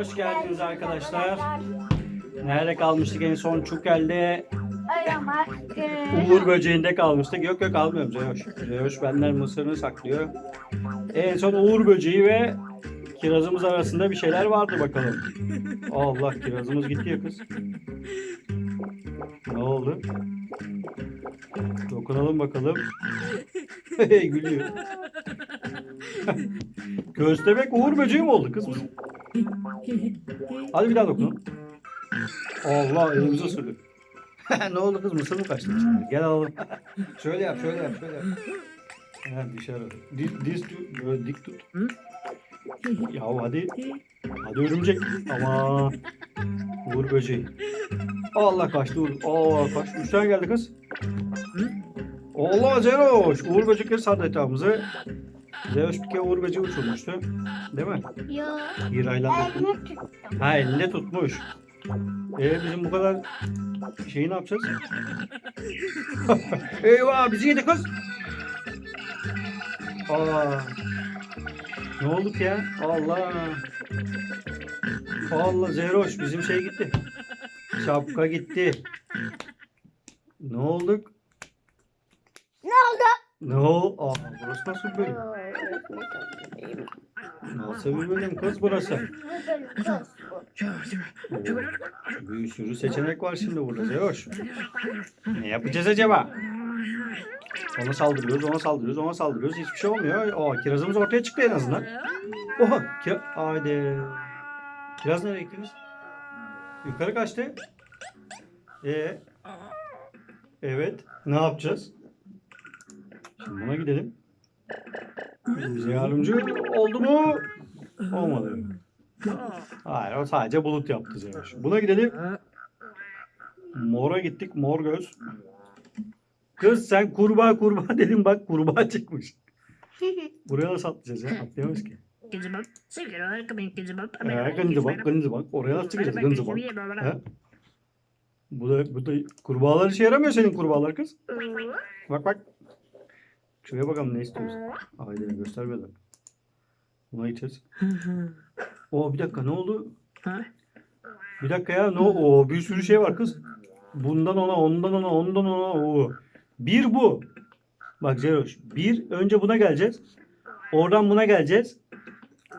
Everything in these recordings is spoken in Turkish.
Hoş geldiniz arkadaşlar. Nerede kalmıştık en son Çukel'de. Uğur böceğinde kalmıştık. Yok yok almıyorum Zeyoş. Zeyoş benden mısırını saklıyor. En son Uğur böceği ve kirazımız arasında bir şeyler vardı bakalım. Allah kirazımız gitti ya kız. Ne oldu? Dokunalım bakalım. Gülüyor. Köstebek Uğur böceği mi oldu kız? Hadi bir daha dokun. Allah elimizi ısırdı. ne oldu kız mısır mı kaçtı? Gel alalım. şöyle yap şöyle yap şöyle yap. Ha, dışarı. Diz, diz tut. Böyle dik tut. Ya hadi. Hadi örümcek. Ama Uğur böceği. Allah kaçtı Uğur. Aa kaç. Üç tane geldi kız. Allah Zeroş. Uğur böcekleri sardı etrafımızı. Zeroş bir kere Uğur böceği uçurmuştu. Değil mi? Yok. Bir aylar Elini tuttum. Ha elinde tutmuş. Ee bizim bu kadar şeyi ne yapacağız? Eyvah bizi yedi kız. Aa. Ne olduk ya? Allah. Allah Zeroş bizim şey gitti. Şapka gitti. Ne olduk? Ne? Aa, burası nasıl bir bölüm? Nasıl bir bölüm kız burası? Bir sürü seçenek var şimdi burada Zeyoş. Ne yapacağız acaba? Ona saldırıyoruz, ona saldırıyoruz, ona saldırıyoruz. Hiçbir şey olmuyor. Aa, kirazımız ortaya çıktı en azından. Oha, kira... Haydi. Kiraz nereye gitti kız? Yukarı kaçtı. Ee, evet. Ne yapacağız? Şimdi buna gidelim. Bize yardımcı oldu mu? Olmadı. Hayır o sadece bulut yaptı Zeynep. Buna gidelim. Mor'a gittik. Mor göz. Kız sen kurbağa kurbağa dedim bak kurbağa çıkmış. Buraya nasıl atlayacağız ya? Atlayamayız ki. Gıcıbap, Ee, gıncı bak gıncı bak. Oraya nasıl çıkacağız gıncı bak. He? Bu da, bu da kurbağalar işe yaramıyor senin kurbağalar kız. Bak bak. Şuraya bakalım ne istiyoruz. Haydi göster bir Buna gideceğiz. Oo bir dakika ne oldu? Bir dakika ya ne o bir sürü şey var kız. Bundan ona, ondan ona, ondan ona. Oo. Bir bu. Bak Zeroş. Bir önce buna geleceğiz. Oradan buna geleceğiz.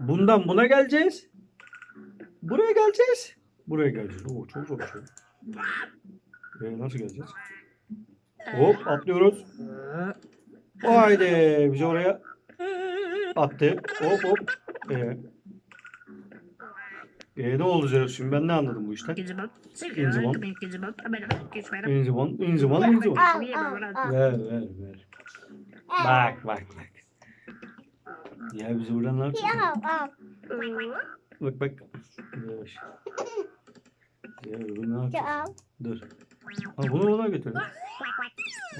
Bundan buna geleceğiz. Buraya geleceğiz. Buraya geleceğiz. Oo çok zor bir şey. Ee, nasıl geleceğiz? Hop atlıyoruz. Haydi bizi oraya attı. Hop hop. Ee, ee, ne oldu Zeroş şimdi ben ne anladım bu işten? İnziman, inziman, inziman. Al al al. Ver ver ver. Bak bak bak. Ya bizi buradan ne yapacağız? Ya al. Bak bak. Yavaş. Ya bunu ne Ya yapacağız? al. Dur. Ha bunu ona götür.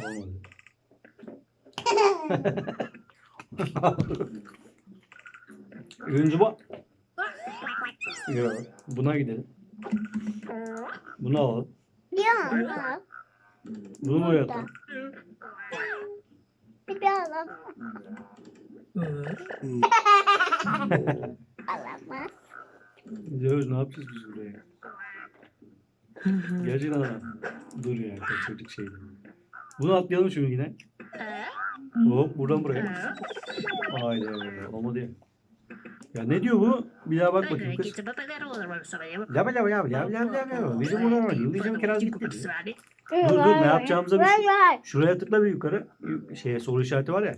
Olmadı. Önce bak. Yok. Buna gidelim. Bunu alalım. Al. Bunu buraya atalım. Bir de al. Alamaz. Diyoruz ne yapacağız biz buraya? Gerçekten. Dur ya kaçırdık şeyi. Bunu atlayalım şimdi yine. Hop buradan buraya. Haydi olmadı ya. Ya ne diyor bu? Bir daha bak bakayım kız. Lava lava lava lava lava lava. Bizim buradan var. Bizim kiraz gitti. Dur, dur, ne yapacağımıza bir şey-. Şuraya tıkla bir yukarı. Şeye soru işareti var ya.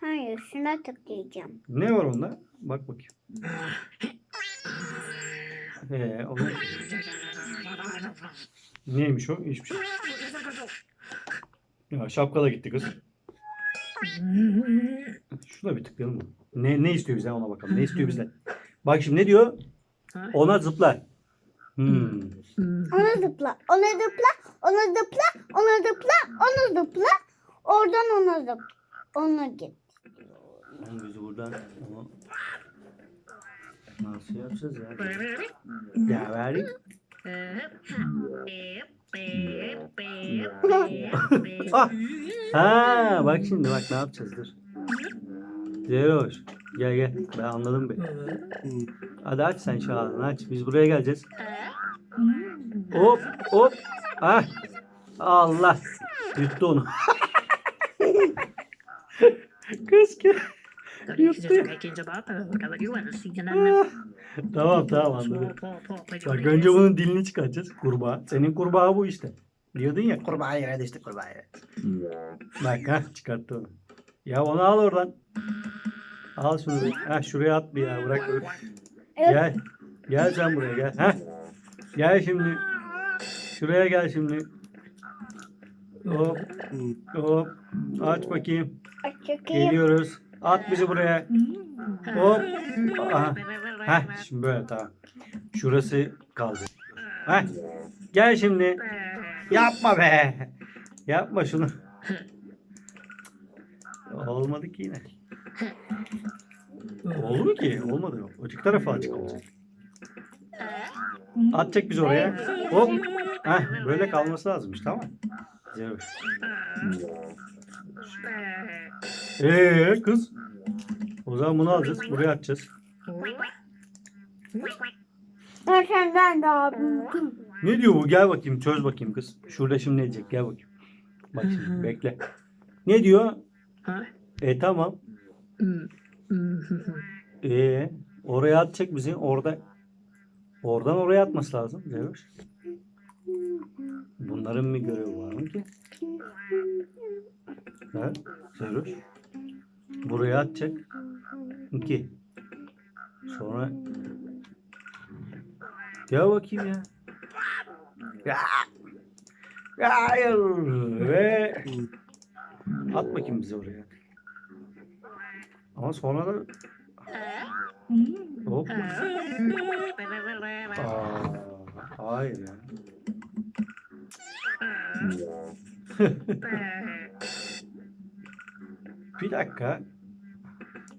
Hayır şuna tıklayacağım. Ne var onda? Bak bakayım. Ee, o ne? Neymiş o? Hiçbir şey. Ya şapka da gitti kız. Şuna bir tıklayalım mı? Ne, ne istiyor bizden ona bakalım. Ne istiyor bizden? Bak şimdi ne diyor? Ona zıpla. Hmm. Ona zıpla. Ona zıpla. Ona zıpla. Ona zıpla. Ona zıpla. Oradan ona zıpla. Ona git. Oğlum Biz buradan onu nasıl yapacağız ya? Ya verdik. Ah! Ha bak şimdi bak ne yapacağız dur. Zeroş. Gel gel. Ben anladım be. Hadi aç sen şu ağzını aç. Biz buraya geleceğiz. Hop hop. Ah. Allah. Yuttu onu. Kız ki. Tamam tamam anladım. Bak önce bunun dilini çıkartacağız. Kurbağa. Senin kurbağa bu işte. Diyordun ya kurbağa yere düştü kurbağa yere. Bak ha çıkarttı onu. Ya onu al oradan. Al şunu. Ha şuraya at bir ya bırak. öyle. Gel. Gel sen buraya gel. Ha. Gel şimdi. Şuraya gel şimdi. Hop. Hop. Aç bakayım. Geliyoruz. At bizi buraya. Hop. Aha. Heh şimdi böyle tamam. Şurası kaldı. Heh. Gel şimdi. Yapma be. Yapma şunu. Olmadı ki yine. Oldu mu ki? Olmadı. Öteki tarafı açık olacak. Atacak biz oraya. Hop. Heh, böyle kalması lazımmış tamam mı? Ee kız. O zaman bunu alacağız. Buraya atacağız. Ben senden daha büyüküm. Ne diyor bu? Gel bakayım çöz bakayım kız. Şurada şimdi ne diyecek? Gel bakayım. Bak şimdi bekle. Ne diyor? E tamam. E oraya atacak bizi. Orada oradan oraya atması lazım. Zeynep. Bunların bir görevi var mı ki? Ha? Zeynep. Buraya atacak. İki. Sonra Gel bakayım ya. Ya. Hayır. Ve at bakayım bizi oraya. Ama sonra da hop. Aa, hayır ya. Bir dakika.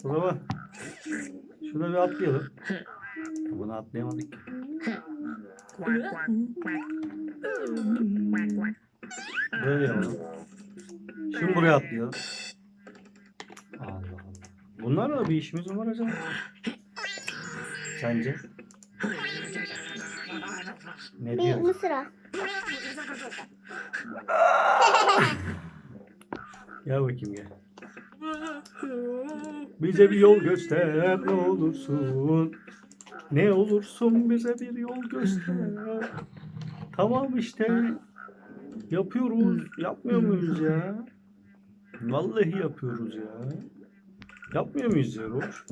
O zaman şuna bir atlayalım. Bunu atlayamadık. Böyle yapalım. Şimdi buraya atlayalım. Allah Allah. Bunlarla bir işimiz mi var acaba? Sence? Ne Bir diyorsun? mısıra. Gel bakayım gel. Bize bir yol göster ne olursun. Ne olursun bize bir yol göster. Tamam işte. Yapıyoruz. Yapmıyor muyuz ya? Vallahi yapıyoruz ya. Yapmıyor muyuz ya Roş?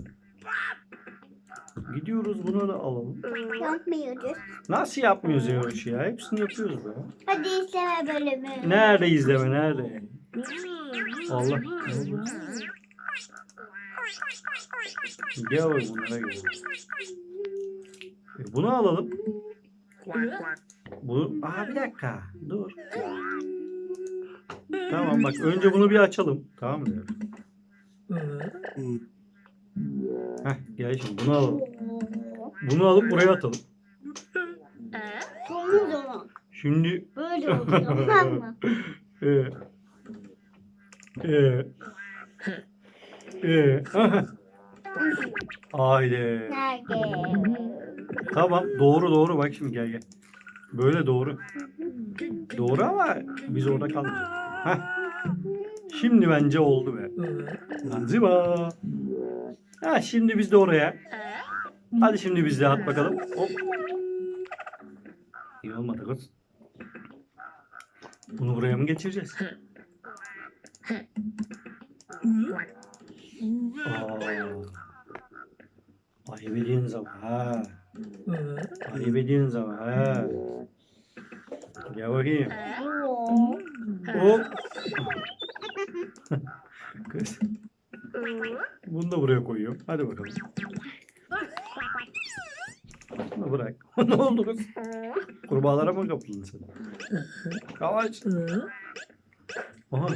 Gidiyoruz buna da alalım. Yapmıyoruz. Nasıl yapmıyoruz ya Roş ya? Hepsini yapıyoruz be. Hadi izleme bölümü. Nerede izleme nerede? Allah. Gel bunlara gel. E, bunu alalım. Bu Aa bir dakika. Dur. Tamam bak önce bunu bir açalım. Tamam mı? Heh gel şimdi bunu alalım. Bunu alıp buraya atalım. Şimdi Böyle oluyor. Tamam mı? e, e, e, aha. Haydi. Nerede? Tamam doğru doğru bak şimdi gel gel. Böyle doğru. Doğru ama biz orada kaldık. Heh. Şimdi bence oldu be. Zanzibar. Ha şimdi biz de oraya. Hadi şimdi biz de at bakalım. Hop. İyi olmadı kız. Bunu buraya mı geçireceğiz? Ayıp ediyorsunuz ama ha. Ayıp ediyorsunuz ama ha. Gel bakayım. Hop. Kız. Bunu da buraya koyuyorum. Hadi bakalım. Bunu bırak. ne oldu kız? Kurbağalara mı kapıldın sen? Aha.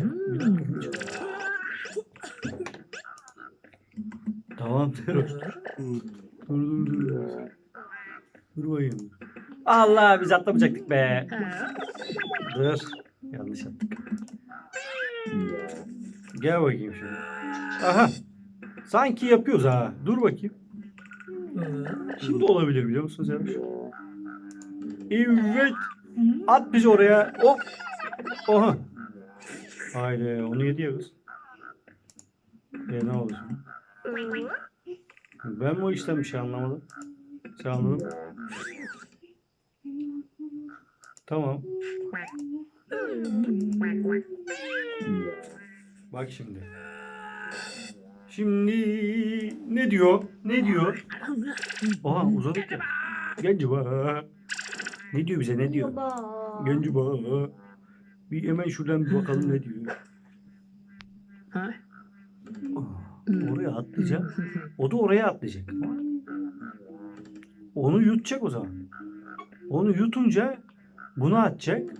Tamam Teros. Dur dur dur. Dur Dur bakayım. Allah biz atlamayacaktık be. Dur. Yanlış yaptık. Gel bakayım şimdi. Aha. Sanki yapıyoruz ha. Dur bakayım. Şimdi olabilir biliyor musun Zermiş? Evet. At bizi oraya. Hop. Oha. Haydi onu yedi ya kız. E ne oldu şimdi? Ben bu işten bir şey anlamadım. Sen anladın mı? Tamam. Bak şimdi. Şimdi ne diyor? Ne diyor? Oha uzadık ya. Genci. Ne diyor bize ne diyor? Genci. Bir hemen şuradan bir bakalım ne diyor. Ha? Oh, Oraya atlayacak. O da oraya atlayacak. Onu yutacak o zaman. Onu yutunca bunu atacak.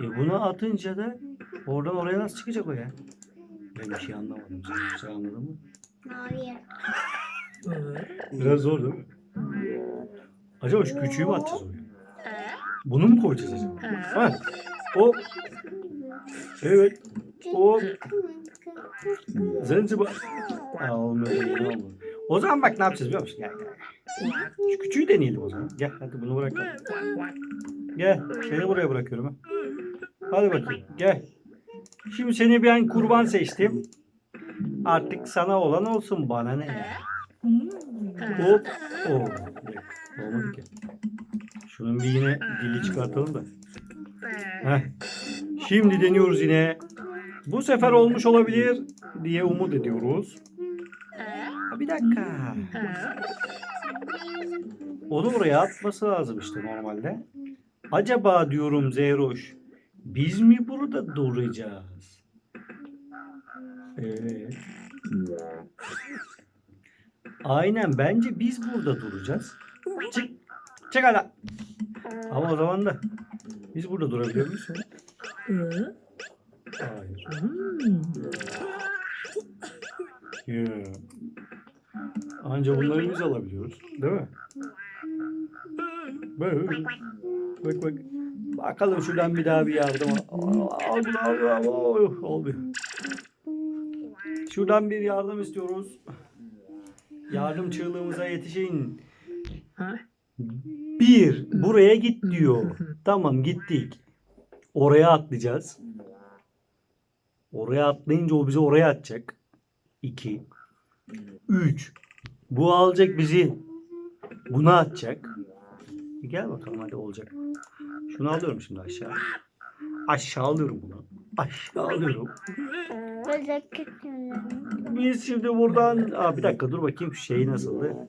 E bunu atınca da oradan oraya nasıl çıkacak o ya? Ben bir şey anlamadım. Sen, sen anladın mı? Hayır. Biraz zor değil mi? Acaba şu küçüğü mü atacağız oraya? Bunu mu koyacağız acaba? Ha. O. Evet. O. Zanzibar. Aa, olmuyor. O zaman bak ne yapacağız biliyor musun? Gel gel. Şu küçüğü deneyelim o zaman. Gel hadi bunu bırakalım. Gel seni buraya bırakıyorum. ha. Hadi bakayım gel. Şimdi seni ben kurban seçtim. Artık sana olan olsun bana ne ya. Hop. Bir dakika, Olmadı ki. Şunun bir yine dili çıkartalım da. Heh. Şimdi deniyoruz yine. Bu sefer olmuş olabilir diye umut ediyoruz. Ha, bir dakika. Onu oraya atması lazım işte normalde. Acaba diyorum Zeyroş, biz mi burada duracağız? Evet. Aynen bence biz burada duracağız. Çık. Çık hala. Ama o zaman da biz burada durabiliyor muyuz? Hayır. Yeah. Anca bunları biz alabiliyoruz. Değil mi? Bak bak. bak. Bakalım şuradan bir daha bir yardım al. Al al al. Olmuyor. Şuradan bir yardım istiyoruz. Yardım çığlığımıza yetişin. Bir, buraya git diyor. Tamam gittik. Oraya atlayacağız. Oraya atlayınca o bizi oraya atacak. İki. Üç. Bu alacak bizi. Buna atacak. Gel bakalım hadi olacak. Şunu alıyorum şimdi aşağı. Aşağı alıyorum bunu. Aşağı alıyorum. Biz şimdi buradan... Aa, bir dakika dur bakayım şu şey nasıldı.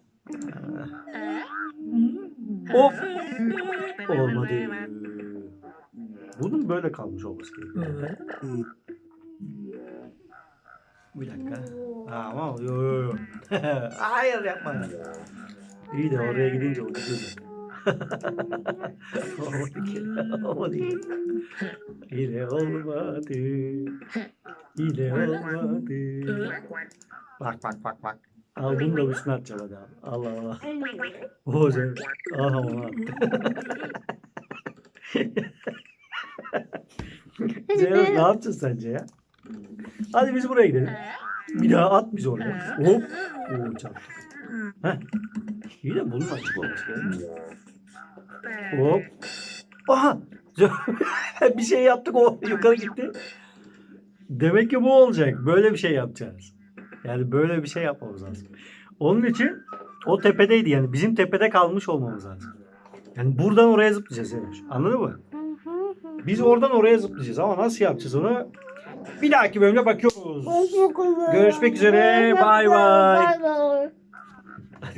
Hop. Olmadı. Bunun böyle kalmış olması gerekiyor. Bir dakika. Ama yo yo yo. Hayır yapma. İyi de oraya gidince o gidiyor. olmadı. Olmadı. Yine olmadı. Yine olmadı. Bak bak bak bak. Bunu da üstüne atacağım hadi abi. Allah Allah. O sen. Aha attı. Zeynep ne yapacağız sence ya? Hadi biz buraya gidelim. Bir daha at biz oraya. Hop. Oo çarptık. Heh. İyi de bunun açık olması gerekiyor. Hop. Aha. bir şey yaptık o yukarı gitti. Demek ki bu olacak. Böyle bir şey yapacağız. Yani böyle bir şey yapmamız lazım. Onun için o tepedeydi yani bizim tepede kalmış olmamız lazım. Yani buradan oraya zıplayacağız yani. Anladın mı? Biz oradan oraya zıplayacağız ama nasıl yapacağız onu? Bir dahaki bölümde bakıyoruz. Görüşmek üzere. Bay bay.